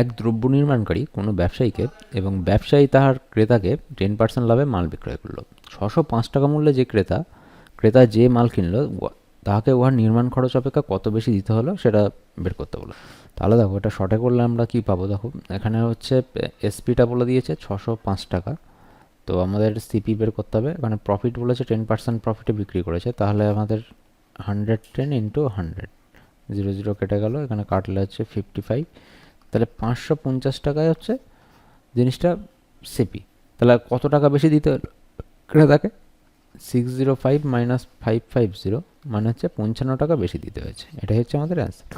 এক দ্রব্য নির্মাণকারী কোনো ব্যবসায়ীকে এবং ব্যবসায়ী তাহার ক্রেতাকে টেন পার্সেন্ট লাভে মাল বিক্রয় করল। ছশো পাঁচ টাকা মূল্যে যে ক্রেতা ক্রেতা যে মাল কিনলো তাহাকে উহার নির্মাণ খরচ অপেক্ষা কত বেশি দিতে হলো সেটা বের করতে বলো তাহলে দেখো, এটা শর্টে করলে আমরা কি পাবো দেখো, এখানে হচ্ছে এসপিটা বলে দিয়েছে ছশো পাঁচ টাকা। তো আমাদের সিপি বের করতে হবে এখানে প্রফিট বলেছে টেন পার্সেন্ট প্রফিটে বিক্রি করেছে, তাহলে আমাদের hundred ten into hundred zero zero কেটে গেল, এখানে কাটলে হচ্ছে ফিফটি ফাইভ তাহলে পাঁচশো পঞ্চাশ টাকায় হচ্ছে জিনিসটা সিপি তাহলে কত টাকা বেশি দিতে হলো ক্রেতাকে? Six zero five minus five five zero মানে হচ্ছে পঞ্চান্ন টাকা বেশি দিতে হয়েছে। এটাই হচ্ছে আমাদের অ্যান্সার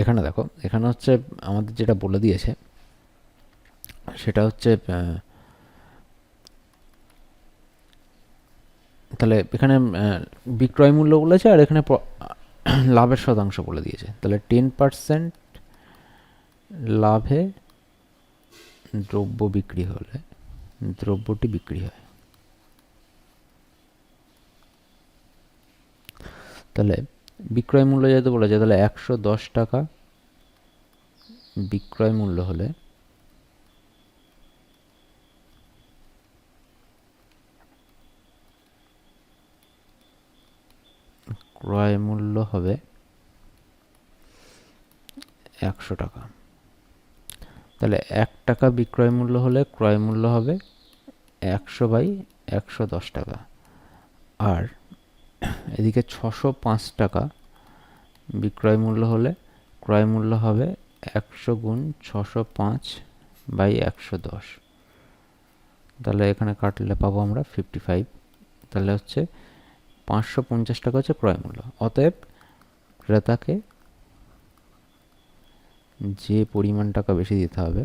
এখানে দেখো, এখানে হচ্ছে আমাদের যেটা বলে দিয়েছে, সেটা হচ্ছে তাহলে এখানে বিক্রয় মূল্য বলেছে আর এখানে লাভের শতাংশ বলে দিয়েছে। তাহলে টেন পার্সেন্ট লাভে দ্রব্য বিক্রি হলে, দ্রব্যটি বিক্রি হয়। তাহলে বিক্রয় মূল্য যেহেতু বলেছে, তাহলে একশো দশ টাকা বিক্রয় মূল্য হলে ক্রয় মূল্য হবে একশো টাকা। তাহলে এক টাকা বিক্রয় মূল্য হলে ক্রয় মূল্য হবে একশো বাই একশো দশ টাকা। আর এদিকে ছশো পাঁচ টাকা বিক্রয় মূল্য হলে ক্রয় মূল্য হবে একশো গুণ ছশো পাঁচ বাই একশো দশ। তাহলে এখানে কাটলে পাবো আমরা ফিফটি ফাইভ তাহলে হচ্ছে পাঁচশো পঞ্চাশ টাকা হচ্ছে ক্রয় মূল্য। অতএব ক্রেতাকে যে পরিমাণ টাকা বেশি দিতে হবে,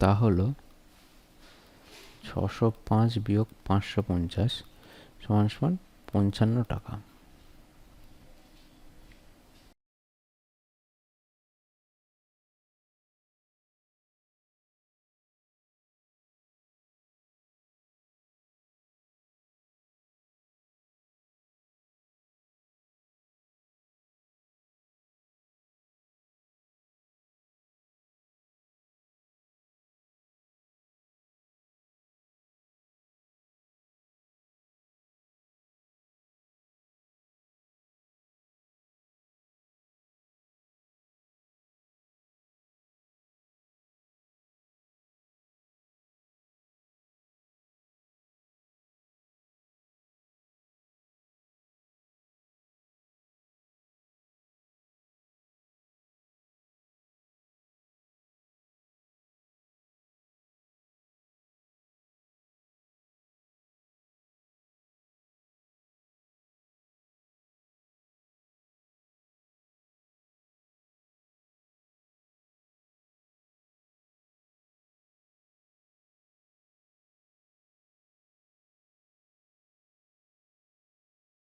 তা হলো ছশো পাঁচ বিয়োগ পাঁচশো পঞ্চাশ সমান সমান পঞ্চান্ন টাকা।